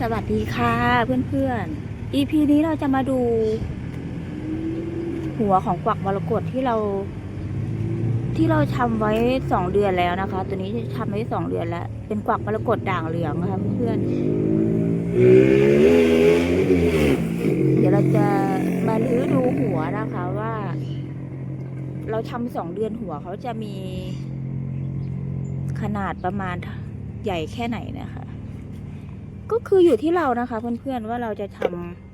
สวัสดีค่ะเพื่อนๆ EP นี้เราจะมาดู หัวของกวักมรกตที่เรา ที่เราทำไว้สองเดือนแล้วนะคะ ตัวนี้ทำไว้สองเดือนแล้ว เป็นกวักมรกตด่างเหลืองนะคะเพื่อนๆ เดี๋ยวเราจะมาลื้อดูหัวนะคะว่า เราทำสองเดือนหัวเขาจะมีขนาดประมาณใหญ่แค่ไหนนะคะ ก็คืออยู่ที่เรานะคะ เพื่อนๆว่าเราจะท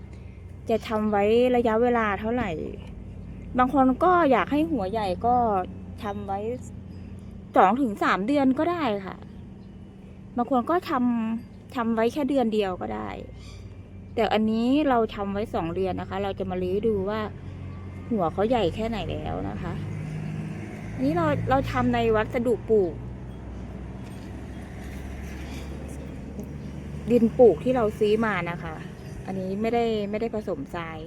ำจะทำไว้ระยะเวลาเท่าไหร่ บางคนก็อยากให้หัวใหญ่ก็ทำไว้สองถึงสามเดือนก็ได้ค่ะ บางคนก็ทำทำไว้แค่เดือนเดียวก็ได้ แต่อันนี้เราทำไว้สองเดือนนะคะ เราจะมาลื้อดูว่า หัวเขาใหญ่แค่ไหนแล้วนะคะ อันนี้เราเราทำในวัสดุปลูก ดินปลูกที่เราซื้อมานะคะ อันนี้ไม่ได้ไม่ได้ผสมทราย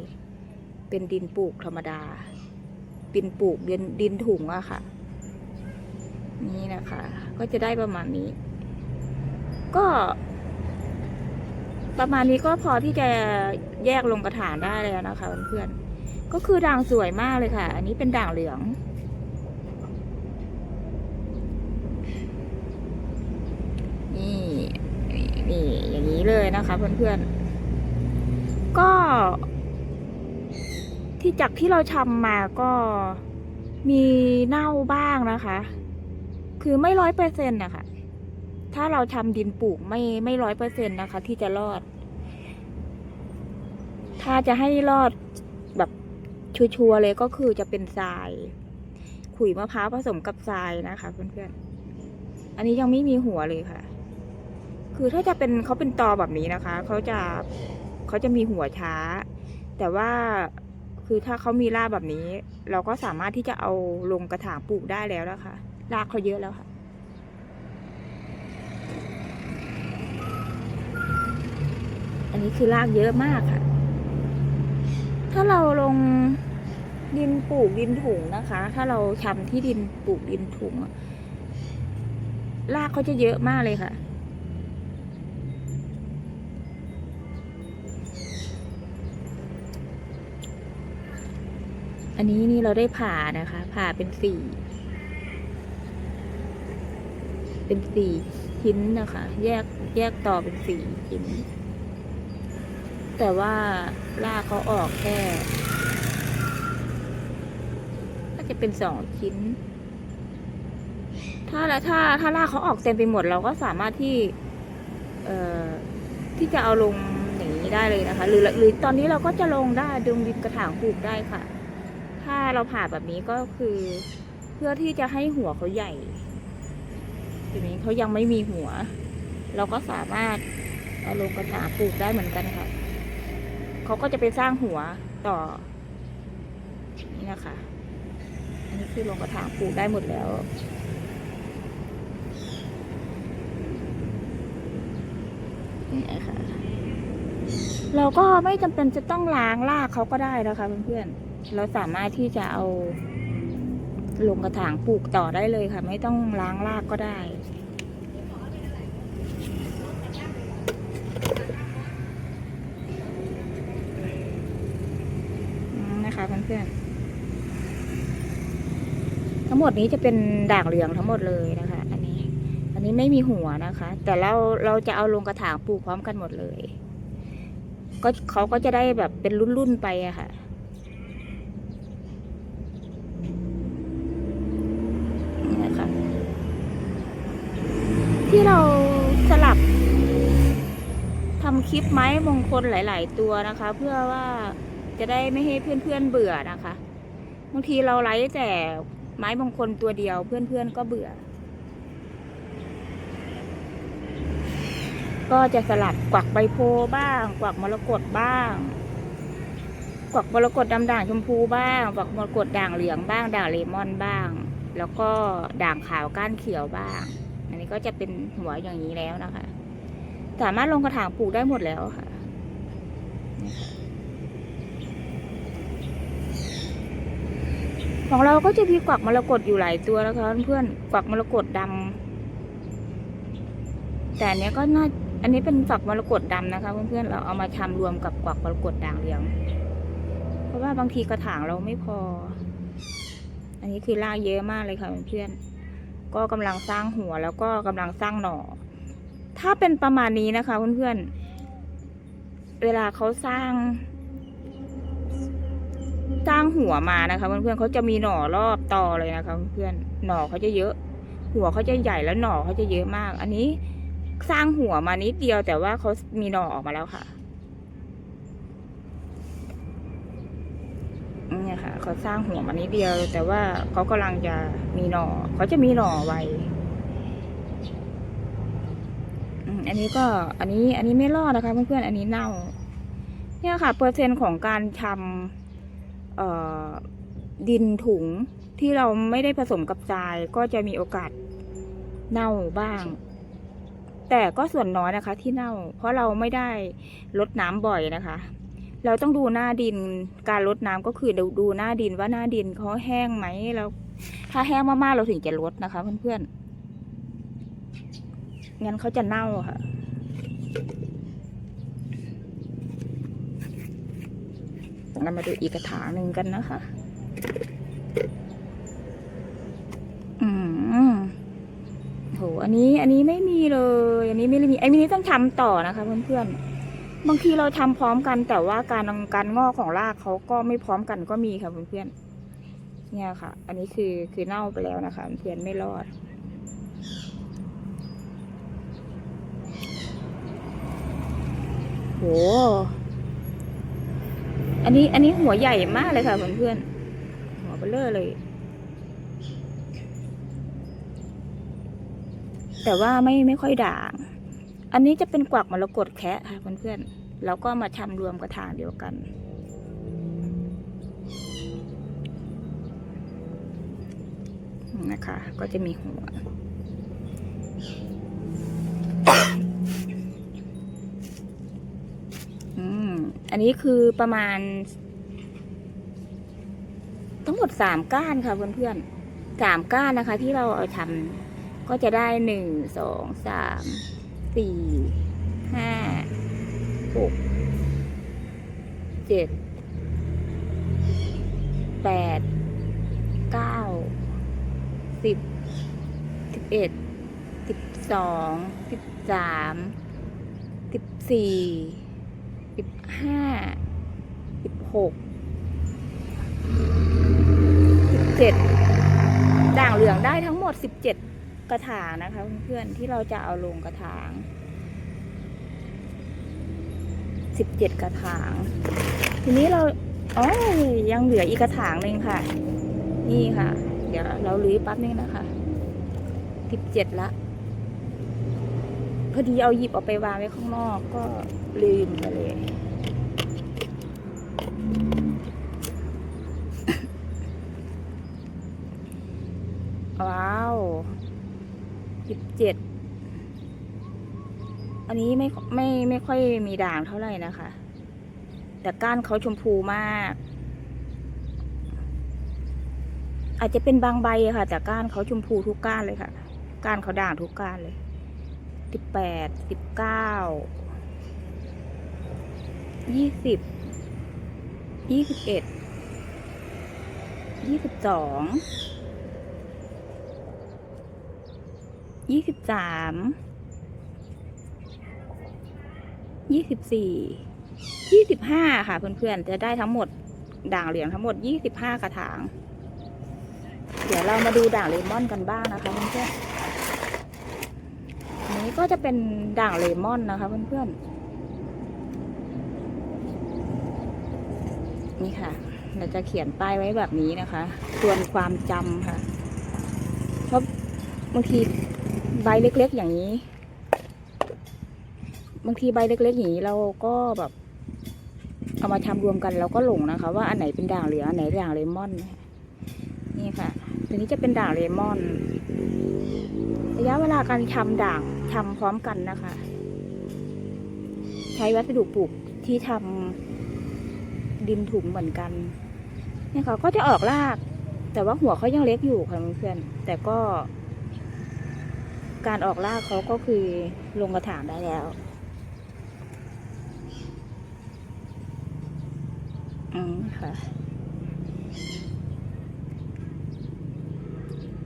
เป็นดินปลูกธรรมดา ดินปลูกดินดินถุงอะค่ะ นี่นะคะ ก็จะได้ประมาณนี้ ก็ ประมาณนี้ก็พอที่จะแยกลงกระถางได้แล้วนะคะเพื่อนๆก็คือด่างสวยมากเลยค่ะ อันนี้เป็นด่างเหลือง นี่ นี่อย่างนี้เลยนะคะเพื่อนๆ ก็ ที่จากที่เราทำมาก็มีเน่าบ้างนะคะ คือไม่ร้อยเปอร์เซ็นต์นะคะ ถ้าเราทำดินปลูกไม่ไม่ร้อยเปอร์เซ็นต์นะคะ ที่จะรอด ถ้าจะให้รอดแบบชัวร์ๆเลยก็คือจะเป็นทราย ขุยมะพร้าวผสมกับทรายนะคะเพื่อนๆ อันนี้ยังไม่มีหัวเลยค่ะ คือถ้าจะเป็นเขาเป็นตอแบบนี้นะคะเขาจะเขาจะมีหัวช้า แต่ว่าคือถ้าเขามีรากแบบนี้ เราก็สามารถที่จะเอาลงกระถางปลูกได้แล้วนะคะรากเขาเยอะแล้วค่ะอันนี้คือรากเยอะมากค่ะ ถ้าเราลงดินปลูกดินถุงนะคะ ถ้าเราทำที่ดินปลูกดินถุงรากเขาจะเยอะมากเลยค่ะ อันนี้นี่เราได้ผ่านะคะ ผ่าเป็นสี่ เป็นสี่ชิ้นนะคะ แยกแยกต่อเป็นสี่ชิ้น แต่ว่าลากเขาออกแค่น่าจะเป็นสองชิ้น ถ้าแล้วถ้าถ้าลากเขาออกเต็มไปหมดเราก็สามารถที่ เอ่อที่จะเอาลงอย่างนี้ได้เลยนะคะ หรือหรือตอนนี้เราก็จะลงได้ดึงดินกระถางปลูกได้ค่ะ เราผ่าแบบนี้ก็คือ เพื่อที่จะให้หัวเขาใหญ่ทีนี้เขายังไม่มีหัว เราก็สามารถเอาลงกระถางปลูกได้เหมือนกันค่ะเขาก็จะไปสร้างหัวต่อ นี่นะคะ อันนี้คือลงกระถางปลูกได้หมดแล้วนี่นะคะเราก็ไม่จำเป็นจะต้องล้างรากเขาก็ได้นะคะเพื่อนๆ เราสามารถที่จะเอาลงกระถางปลูกต่อได้เลยค่ะ ไม่ต้องล้างรากก็ได้นะคะเพื่อนๆทั้งหมดนี้จะเป็นด่างเหลืองทั้งหมดเลยนะคะ อันนี้ อันนี้ไม่มีหัวนะคะ แต่เราเราจะเอาลงกระถางปลูกพร้อมกันหมดเลย ก็เขาก็จะได้แบบเป็นรุ่นๆไปอะค่ะ นี่นะคะ ที่เราสลับทำคลิปไม้มงคลหลาย ๆ ตัวนะคะ เพื่อว่าจะได้ไม่ให้เพื่อน ๆ เบื่อนะคะบางทีเราไลฟ์แต่ไม้มงคลตัวเดียวเพื่อน ๆ ก็เบื่อ ก็จะสลับกวักใบโพบ้าง กวักมรกตบ้าง กวักมรกตดำด่างชมพูบ้าง กวักมรกตด่างเหลืองบ้าง ด่างเลมอนบ้าง แล้วก็ด่างขาวก้านเขียวบ้าง นี้ก็จะเป็นหัวอย่างนี้แล้วนะคะ สามารถลงกระถางปลูกได้หมดแล้วค่ะของเราก็จะมีกวักมรกตอยู่หลายตัวนะคะเพื่อนๆกวักมรกตดำแต่อันเนี้ยก็น่าอันนี้เป็นฝักมรกตดำนะคะเพื่อนๆเราเอามาทำรวมกับกวักมรกตด่างเหลืองเพราะว่าบางทีกระถางเราไม่พอ อันนี้คือรากเยอะมากเลยค่ะเพื่อนๆ ก็กำลังสร้างหัวแล้วก็กำลังสร้างหน่อ ถ้าเป็นประมาณนี้นะคะเพื่อนๆ เวลาเขาสร้าง สร้างหัวมานะคะเพื่อนๆเขาจะมีหน่อรอบตอเลยนะคะเพื่อนๆหน่อเขาจะเยอะ หัวเขาจะใหญ่แล้วหน่อเขาจะเยอะมาก อันนี้สร้างหัวมานิดเดียวแต่ว่าเขามีหน่อออกมาแล้วค่ะ เนี่ยค่ะเขาสร้างหัวมานิดเดียว แต่ว่าเขากำลังจะมีหน่อ เขาจะมีหน่อไวอันนี้ก็อันนี้อันนี้ไม่รอดนะคะเพื่อนๆอันนี้เน่า เนี่ยค่ะ เปอร์เซ็นต์ของการทำดินถุงที่เราไม่ได้ผสมกับทรายก็จะมีโอกาสเน่าบ้าง แต่ก็ส่วนน้อยนะคะ ที่เน่า เพราะเราไม่ได้ลดน้ำบ่อยนะคะ เราต้องดูหน้าดินการลดน้ำก็คือดูดูหน้าดินว่าหน้าดินเขาแห้งไหมแล้ว ถ้าแห้งมากๆเราถึงจะลดนะคะ เพื่อนๆงั้นเขาจะเน่าค่ะเรามาดูอีกกระถางหนึ่งกันนะคะ อืมโห อันนี้ อันนี้ไม่มีเลย อันนี้ไม่ได้มี ไอ้มินี้ต้องทำต่อนะคะเพื่อนๆ บางทีเราทำพร้อมกัน แต่ว่าการการงอกของรากเขาก็ไม่พร้อมกันก็มีค่ะเพื่อนๆเนี่ยค่ะ อันนี้คือคือเน่าไปแล้วนะคะเพื่อนไม่รอด โห อันนี้อันนี้หัวใหญ่มากเลยค่ะเพื่อนๆหัวเบลเลอร์เลยแต่ว่าไม่ไม่ค่อยด่าง อันนี้จะเป็นกวักมรกตแคะค่ะเพื่อนๆแล้วก็มาทำรวมกระถางเดียวกัน นะคะ ก็จะมีหัวอันนี้คือประมาณ ทั้งหมดสามก้านค่ะเพื่อนๆสามก้านนะคะ ที่เราเอาทำก็จะได้หนึ่งสองสาม สี่ห้าหกเจ็ดแปดเก้าสิบสิบเอ็ดสิบสองสิบสามสิบสี่สิบห้าสิบหกสิบเจ็ดด่างเหลืองได้ทั้งหมดสิบเจ็ด กระถางนะคะ เพื่อนๆที่เราจะเอาลงกระถางสิบเจ็ดกระถาง ทีนี้เราอ๋อยังเหลืออีกกระถางหนึ่งค่ะ นี่ค่ะ เดี๋ยวเราลื้อปั๊บนึงนะคะสิบเจ็ดละพอดีเอาหยิบออกไปวางไว้ข้างนอกก็ลืมไปเลย ว้าวสิบเจ็ด อันนี้ไม่ไม่ไม่ค่อยมีด่างเท่าไหร่นะคะ แต่ก้านเขาชมพูมาก อาจจะเป็นบางใบค่ะ แต่ก้านเขาชมพูทุกก้านเลยค่ะ ก้านเขาด่างทุกก้านเลยสิบแปดสิบเก้ายี่สิบยี่สิบเอ็ดยี่สิบสองยี่สิบสาม ยี่สิบสี่ยี่สิบห้าค่ะ เพื่อนๆ จะได้ทั้งหมดด่างเหลืองทั้งหมดยี่สิบห้ากระถาง เดี๋ยวเรามาดูด่างเลมอนกันบ้างนะคะเพื่อนๆอันนี้ก็จะเป็นด่างเลมอนนะคะ เพื่อนๆ นี่ค่ะ เราจะเขียนป้ายไว้แบบนี้นะคะส่วนความจำค่ะ เพราะบางทีใบเล็กๆอย่างนี้ บางทีใบเล็กๆอย่างนี้เราก็แบบ เอามาทำรวมกันเราก็หลงนะคะ ว่าอันไหนเป็นด่างเหลืองอันไหนด่างเลมอน นี่ค่ะตัวนี้จะเป็นด่างเลมอน ระยะเวลาการทำด่างทำพร้อมกันนะคะ ใช้วัสดุปลูกที่ทำดินถุงเหมือนกันนี่ค่ะก็จะออกราก แต่ว่าหัวเขายังเล็กอยู่ค่ะเพื่อนแต่ก็ การออกรากเขาก็คือลงกระถางได้แล้ว อืมค่ะ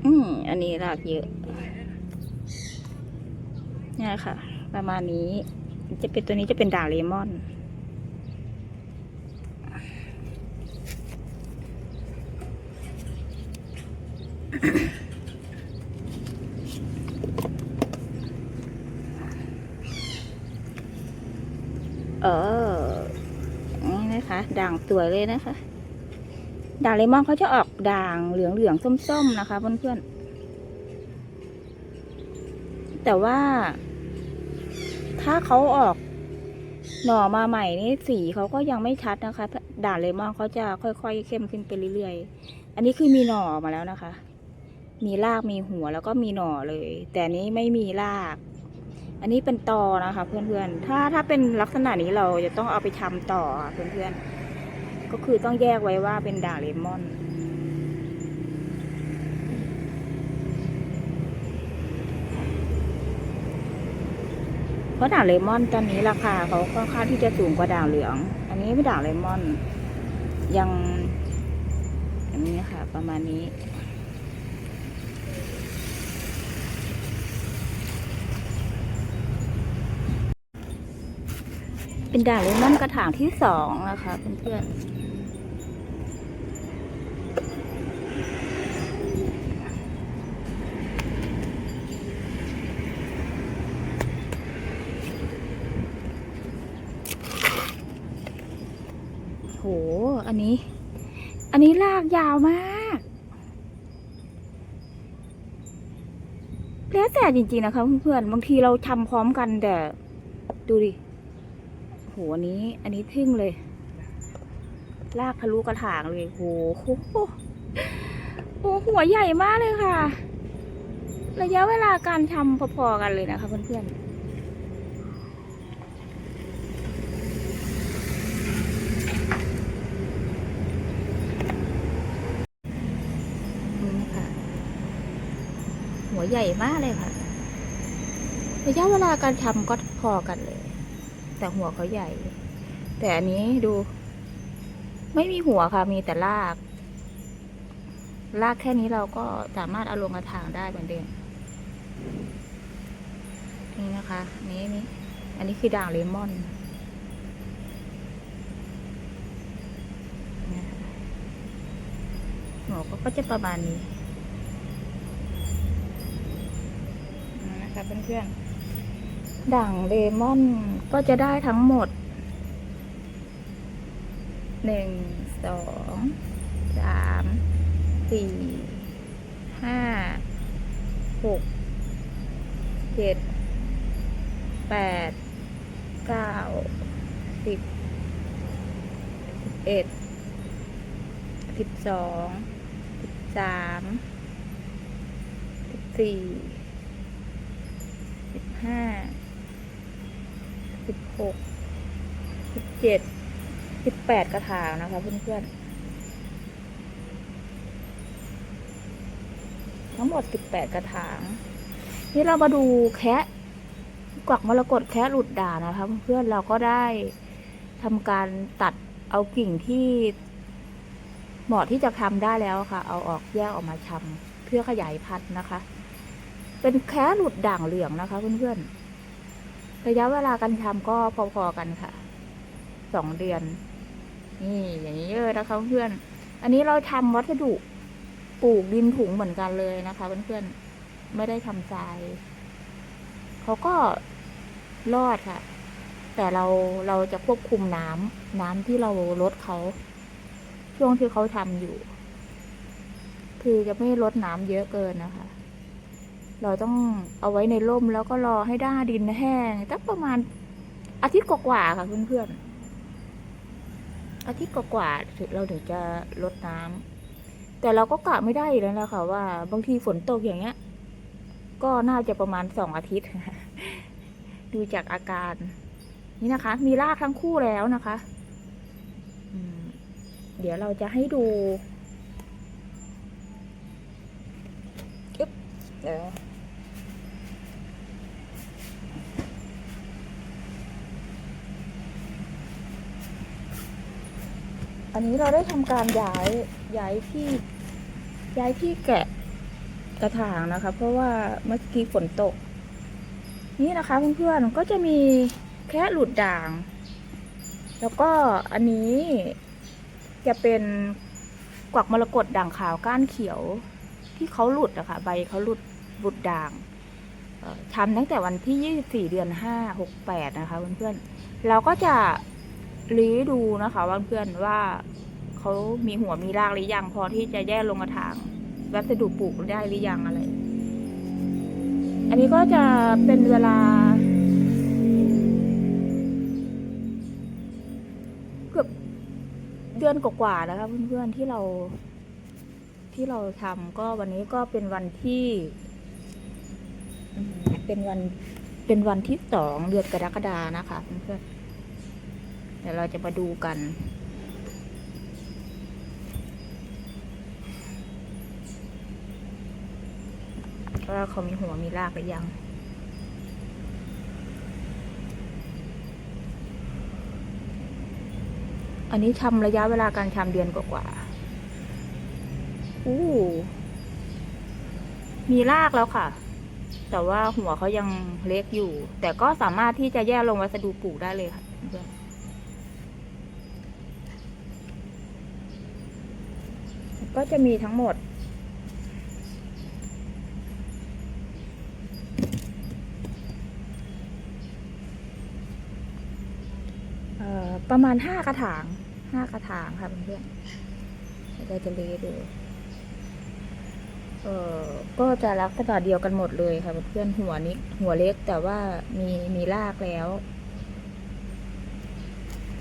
อืม อันนี้รากเยอะ เนี่ยค่ะ ประมาณนี้ จะเป็นตัวนี้จะเป็นด่างเลมอน เออ ด่างสวยเลยนะคะ ด่างเลมอนเขาจะออกด่างเหลืองๆส้มๆนะคะเพื่อนๆ แต่ว่า ถ้าเขาออกหน่อมาใหม่นี่สีเขาก็ยังไม่ชัดนะคะ ด่างเลมอนเขาจะค่อยๆเข้มขึ้นไปเรื่อยๆ อันนี้คือมีหน่อมาแล้วนะคะ มีรากมีหัวแล้วก็มีหน่อเลย แต่นี้ไม่มีราก อันนี้เป็นตอนะคะ เพื่อนๆ ถ้าถ้าเป็นลักษณะนี้เราจะต้องเอาไปทำต่อค่ะเพื่อนๆ ก็คือต้องแยกไว้ว่าเป็นด่างเลมอนเพราะด่างเลมอนตอนนี้ราคาเขาค่อนข้างที่จะสูงกว่าด่างเหลือง อันนี้ไม่ด่างเลมอน ยังอันนี้ค่ะ ประมาณนี้ เป็นด่างเลมอนกระถางที่สองนะคะเพื่อนโห อันนี้ อันนี้ลากยาวมาก แล้วแต่จริงๆนะคะเพื่อนๆ บางทีเราทำพร้อมกันแต่ ดูดิ หอันนี้ อันนี้ทึ่งเลย ลากทะลุกระถางเลยโหโหโหหัวใหญ่มากเลยค่ะ ระยะเวลาการทำพอๆกันเลยนะคะเพื่อนๆหัวใหญ่มากเลยค่ะ ระยะเวลาการทำก็พอกันเลย แต่หัวเขาใหญ่ แต่อันนี้ดู ไม่มีหัวค่ะ มีแต่ราก รากแค่นี้เราก็สามารถเอาลงกระถางได้เหมือนเดิม นี่นะคะ นี่นี่ อันนี้คือด่างเลมอนหัวก็จะประมาณนี้นะคะเพื่อนๆ ด่างเลมอนก็จะได้ทั้งหมด หนึ่ง สอง สาม สี่ ห้า หก เจ็ด แปด เก้า สิบ สิบเอ็ด สิบสอง สิบสาม สิบสี่ สิบห้า สิบหก สิบ เจ็ดสิบแปดกระถางนะคะเพื่อนๆ ทั้งหมดสิบแปดกระถาง นี่เรามาดูแคะกวักมรกตแคะหลุดด่านะคะเพื่อนๆเราก็ได้ทำการตัดเอากิ่งที่เหมาะที่จะทำได้แล้วค่ะ เอาออกแยกออกมาชำเพื่อขยายพันธุ์นะคะ เป็นแคะหลุดด่างเหลืองนะคะเพื่อนๆ ระยะเวลาการทำก็พอๆกันค่ะ สองเดือน นี่อย่างนี้เลยนะคะเพื่อน อันนี้เราทำวัสดุปลูกดินถุงเหมือนกันเลยนะคะเพื่อนๆไม่ได้ทำทรายเขาก็รอดค่ะ แต่เราเราจะควบคุมน้ำน้ำที่เราลดเขา ช่วงที่เขาทำอยู่ คือจะไม่ลดน้ำเยอะเกินนะคะ เราต้องเอาไว้ในร่มแล้วก็รอให้ด้าดินแห้งสักประมาณอาทิตย์กว่าๆค่ะเพื่อนๆ อาทิตย์กว่าๆเราถึงจะลดน้ำแต่เราก็กะไม่ได้แล้วนะคะว่าบางทีฝนตกอย่างเงี้ย ก็น่าจะประมาณสองอาทิตย์ ดูจากอาการ นี่นะคะ มีรากทั้งคู่แล้วนะคะเดี๋ยวเราจะให้ดูอึ๊บเดี๋ยว อันนี้เราได้ทำการย้ายย้ายที่ย้ายที่แกะกระถางนะคะ เพราะว่าเมื่อกี้ฝนตก นี่นะคะเพื่อนๆก็จะมีแค่หลุดด่าง แล้วก็อันนี้จะเป็นกวักมรกตด่างขาวก้านเขียวที่เขาหลุดอะค่ะใบเขาหลุดหลุดด่างทำตั้งแต่วันที่ 24 เดือน 5 68 นะคะเพื่อนๆเราก็จะ รื้อดูนะคะว่าเพื่อนว่าเขามีหัวมีรากหรือยัง พอที่จะแยกลงกระถางวัสดุปลูกได้หรือยังอะไร อันนี้ก็จะเป็นเวลา เกือบเดือนกว่าๆนะคะเพื่อนๆที่เรา ที่เราทำก็วันนี้ก็เป็นวันที่ เป็นวันเป็นวันที่สองเดือนกรกฎานะคะเพื่อนๆ ดี๋ยวเราจะมาดูกัน ว่าเขามีหัวมีรากหรือยังอันนี้ทำระยะเวลาการทำเดือนกว่าๆอู้ มีรากแล้วค่ะ แต่ว่าหัวเขายังเล็กอยู่ แต่ก็สามารถที่จะแยกลงวัสดุปลูกได้เลยค่ะเพื่อน ก็จะมีทั้งหมด ประมาณห้ากระถางห้ากระถางค่ะเพื่อนๆเดี๋ยวเราจะเลดูเออก็จะลักษณะเดียวกันหมดเลยค่ะเพื่อนๆหัวนี้หัวเล็กแต่ว่ามีมีรากแล้ว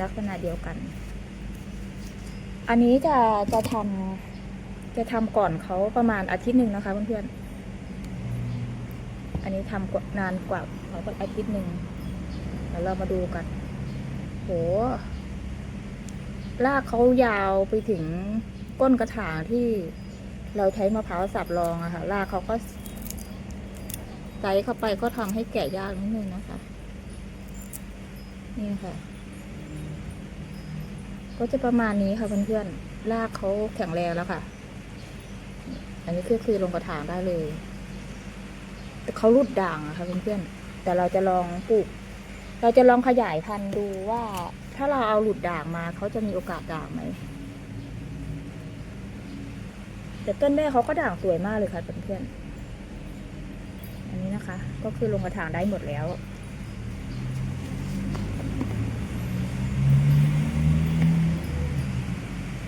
ลักษณะเดียวกัน อันนี้จะจะทำ จะทำก่อนเขาประมาณอาทิตย์หนึ่งนะคะเพื่อนๆ อันนี้ทำกว่านานกว่าเขาก็อาทิตย์หนึ่งเดี๋ยวเรามาดูกัน โหรากเขายาวไปถึงก้นกระถางที่เราใช้มะพร้าวสับรองอะค่ะรากเขาก็ไซเข้าไปก็ทำให้แกะยากนิดนึงนะคะ นี่ค่ะ ก็จะประมาณนี้ค่ะเพื่อนๆรากเขาแข็งแรงแล้วค่ะ อันนี้ก็คือลงกระถางได้เลยแต่เขารุดด่างอะค่ะเพื่อนๆแต่เราจะลองปลูก เราจะลองขยายพันธุ์ดูว่า ถ้าเราเอาหลุดด่างมาเขาจะมีโอกาสด่างไหมแต่ต้นแม่เขาก็ด่างสวยมากเลยค่ะเพื่อนๆอันนี้นะคะ ก็คือลงกระถางได้หมดแล้ว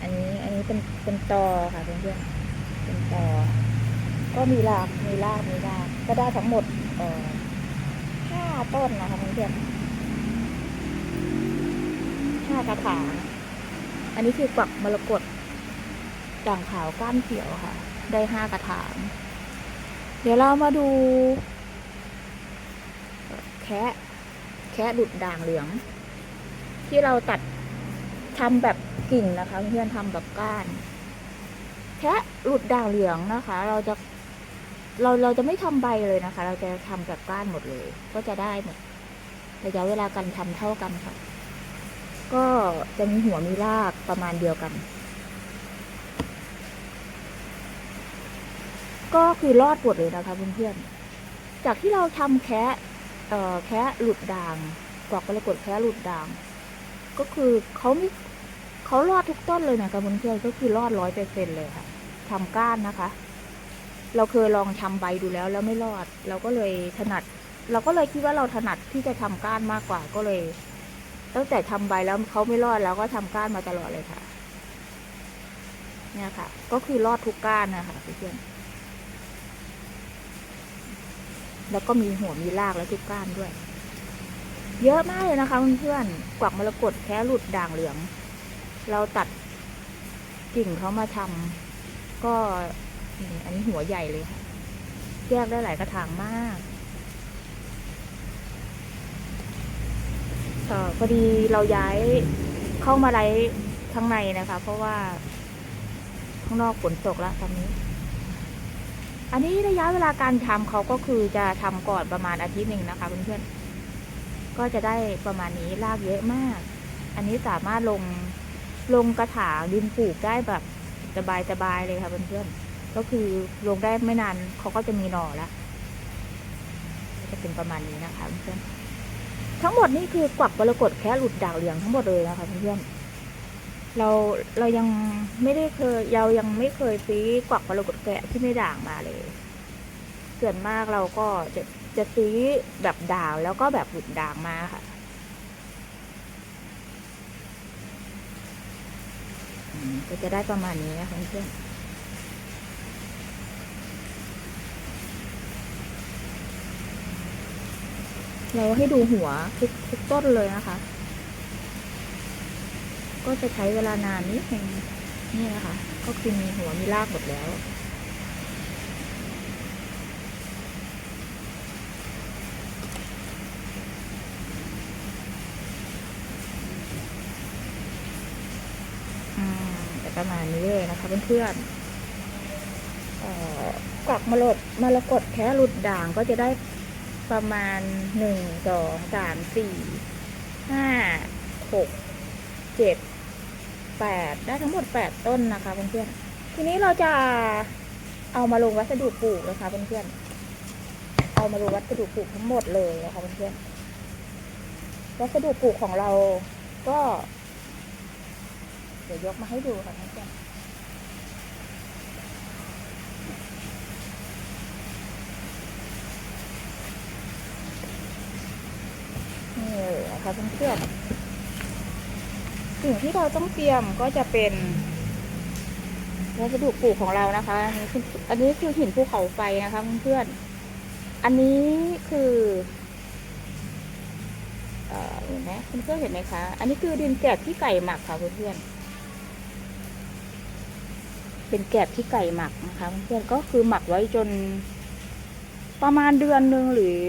อันนี้อันนี้เป็นเป็นตอค่ะเพื่อนๆเป็นตอ ก็มีรากมีรากมีรากก็ได้ทั้งหมดห้าต้นนะคะเพื่อนห้ากระถางอันนี้คือกวักมรกตด่างขาวก้านเขียวค่ะ ได้ห้ากระถาง เดี๋ยวเรามาดู แคะแคะดุดด่างเหลือง ที่เราตัดทำแบบกิ่งนะคะ เพื่อนทำแบบก้าน แคะหลุดด่างเหลืองนะคะ เราจะเราเราจะไม่ทำใบเลยนะคะ เราจะทำแบบก้านหมดเลย ก็จะได้หมดระยะเวลาการทำเท่ากันค่ะ ก็จะมีหัวมีรากประมาณเดียวกัน ก็คือรอดหมดเลยนะคะเพื่อนๆจากที่เราทำแคะเอ่อแคะหลุดด่างกวักกระกดแคะหลุดด่าง ก็คือเขาไม่ เขารอดทุกต้นเลยนะคะเพื่อนๆก็คือรอดร้อยเปอร์เซ็นเลยค่ะทำก้านนะคะ เราเคยลองทำใบดูแล้วแล้วไม่รอด เราก็เลยถนัด เราก็เลยคิดว่าเราถนัดที่จะทำก้านมากกว่าก็เลย ตั้งแต่ทำใบแล้วเขาไม่รอดแล้วก็ทำก้านมาตลอดเลยค่ะ เนี่ยค่ะ ก็คือรอดทุกก้านนะคะเพื่อนแล้วก็มีหัวมีรากแล้วทุกก้านด้วย เยอะมากเลยนะคะเพื่อนๆกวักมรกตแค่หลุดด่างเหลือง เราตัดกิ่งเขามาทำก็นี่อันนี้หัวใหญ่เลยค่ะ แยกได้หลายกระถางมากออพอดีเราย้ายเข้ามาไลฟ์ข้างในนะคะ เพราะว่า ข้างนอกฝนตกแล้วตอนนี้ อันนี้ระยะเวลาการทำเขาก็คือจะทำก่อนประมาณอาทิตย์หนึ่งนะคะเพื่อนๆก็จะได้ประมาณนี้รากเยอะมาก อันนี้สามารถลง ลงกระถางดินปลูกได้แบบสบายๆเลยค่ะเพื่อนๆ ก็คือลงได้ไม่นานเขาก็จะมีหน่อแล้วจะเป็นประมาณนี้นะคะเพื่อนๆ ทั้งหมดนี่คือกวักมรกตแค่หลุดด่างเหลืองทั้งหมดเลยนะคะเพื่อนๆ เราเรายังไม่ได้เคยเรายังไม่เคยซื้อกวักมรกตแกะที่ไม่ด่างมาเลยส่วนมากเราก็จะจะซื้อแบบด่างแล้วก็แบบหลุดด่างมาค่ะ อืม ก็จะได้ประมาณนี้นะคะเพื่อนเราให้ดูหัวทุกทุกต้นเลยนะคะ ก็จะใช้เวลานานนิดนึงนี่นะคะ ก็คือมีหัวมีรากหมดแล้ว อืมแต่ ประมาณนี้เลยนะคะเพื่อนๆเอ่อกวักมรดมรกตแค่หลุดด่างก็จะได้ประมาณหนึ่งสองสามสี่ห้าหกเจ็ดแปดได้ทั้งหมดแปดต้นนะคะเพื่อนๆทีนี้เราจะเอามาลงวัสดุปลูกนะคะเพื่อนๆเอามาลงวัสดุปลูกทั้งหมดเลยนะคะเพื่อนๆวัสดุปลูกของเราก็ เดี๋ยวยกมาให้ดูค่ะท่านนี่เลยนะคะเพื่อนๆสิ่งที่เราต้องเตรียมก็จะเป็นวัสดุปลูกของเรานะคะ อันนี้คืออันนี้คือหินภูเขาไฟนะคะเพื่อนๆอันนี้คือเออเห็นไหมเพื่อนๆเห็นไหมคะ อันนี้คือดินแกบที่ไก่หมักค่ะเพื่อนๆ เป็นแกบที่ไก่หมักนะคะ เพื่อนก็คือหมักไว้จน ประมาณเดือนหนึ่งหรือ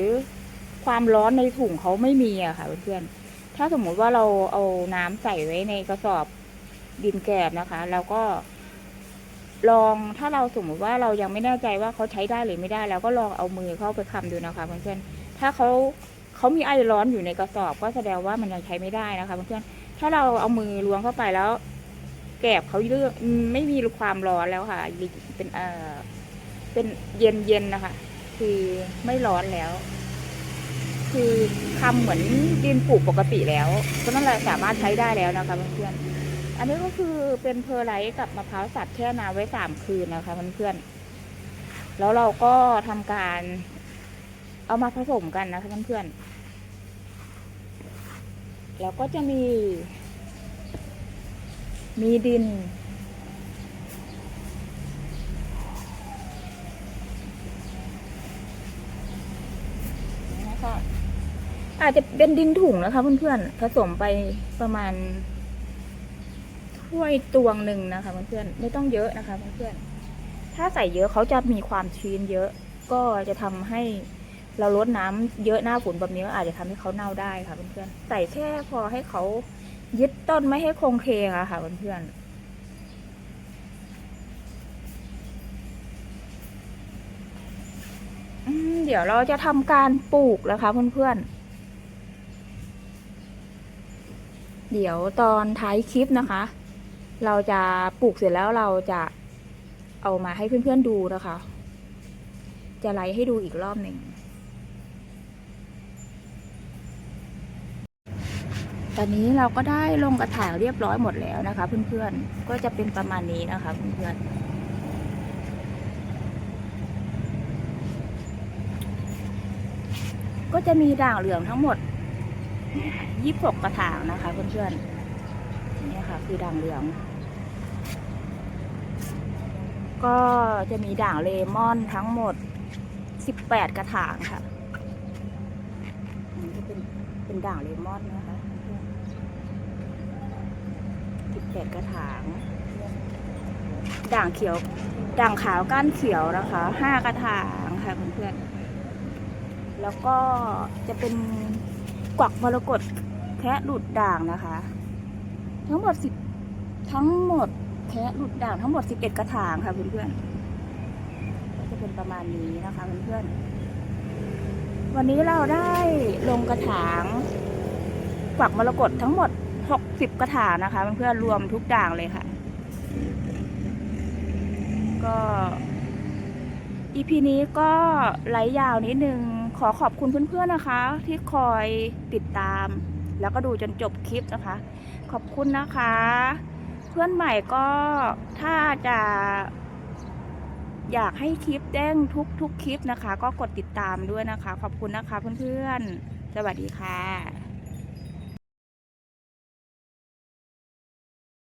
ความร้อนในถุงเขาไม่มีอะค่ะเพื่อนๆถ้าสมมุติว่าเราเอาน้ำใส่ไว้ในกระสอบดินแกบนะคะแล้วก็ ลองถ้าเราสมมุติว่าเรายังไม่แน่ใจว่าเขาใช้ได้หรือไม่ได้แล้วก็ลองเอามือเข้าไปคำดูนะคะเพื่อนๆถ้าเขาเขามีไอร้อนอยู่ในกระสอบ ก็แสดงว่ามันยังใช้ไม่ได้นะคะเพื่อนๆถ้าเราเอามือล้วงเข้าไปแล้ว แกบเขาเลือกไม่มีความร้อนแล้วค่ะเป็นเออเป็นเย็นเย็นๆนะคะ คือไม่ร้อนแล้ว คือทำเหมือนดินปลูกปกติแล้วก็นั่นแหละสามารถใช้ได้แล้วนะคะเพื่อนๆอันนี้ก็คือเป็นเพอร์ไลท์กับมะพร้าวสับแช่น้ำไว้สามคืนนะคะเพื่อนๆแล้วเราก็ทำการเอามาผสมกันนะคะเพื่อนๆแล้วก็จะมี มีดิน อาจจะเป็นดินถุงนะคะเพื่อนๆ ผสมไปประมาณถ้วยตวงหนึ่งนะคะเพื่อนๆ ไม่ต้องเยอะนะคะเพื่อนๆ ถ้าใส่เยอะเขาจะมีความชื้นเยอะ ก็จะทำให้เราลดน้ำเยอะหน้าฝนแบบนี้ก็อาจจะทำให้เขาเน่าได้ค่ะเพื่อนๆ ใส่แค่พอให้เขา ยึดต้นไม่ให้โคงเคงอะค่ะเพื่อนๆเดี๋ยวเราจะทำการปลูกนะคะเพื่อนๆ เดี๋ยวตอนท้ายคลิปนะคะ เราจะปลูกเสร็จแล้วเราจะเอามาให้เพื่อนๆดูนะคะ จะไลฟ์ให้ดูอีกรอบหนึ่ง ตอนนี้เราก็ได้ลงกระถางเรียบร้อยหมดแล้วนะคะ เพื่อนๆ ก็จะเป็นประมาณนี้นะคะเพื่อนๆก็จะมีด่างเหลืองทั้งหมดยี่สิบหกกระถางนะคะเพื่อนๆนี่ค่ะ คือด่างเหลือง ก็จะมีด่างเลมอนทั้งหมดสิบแปดกระถางค่ะนนี้จะเป็นเป็นด่างเลมอนนะคะสิบ แปดกระถาง ด่างเขียว ด่างขาวก้านเขียวนะคะห้ากระถางค่ะเพื่อนๆ แล้วก็จะเป็นกวักมรกตแคะหลุดด่างนะคะ ทั้งหมดสิบทั้งหมดแคะหลุดด่างทั้งหมดสิบเอ็ดกระถางค่ะเพื่อนๆก็จะเป็นประมาณนี้นะคะเพื่อนๆ วันนี้เราได้ลงกระถางกวักมรกตทั้งหมด หกสิบกระถางนะคะเพื่อนๆรวมทุกอย่างเลยค่ะ ก็อีพีนี้ก็ไหลยาวนิดนึง ขอขอบคุณเพื่อนๆนะคะ ที่คอยติดตาม แล้วก็ดูจนจบคลิปนะคะ ขอบคุณนะคะ เพื่อนใหม่ก็ถ้าจะ อยากให้คลิปเด้งทุกทุกคลิปนะคะ ก็กดติดตามด้วยนะคะ ขอบคุณนะคะเพื่อนๆ สวัสดีค่ะ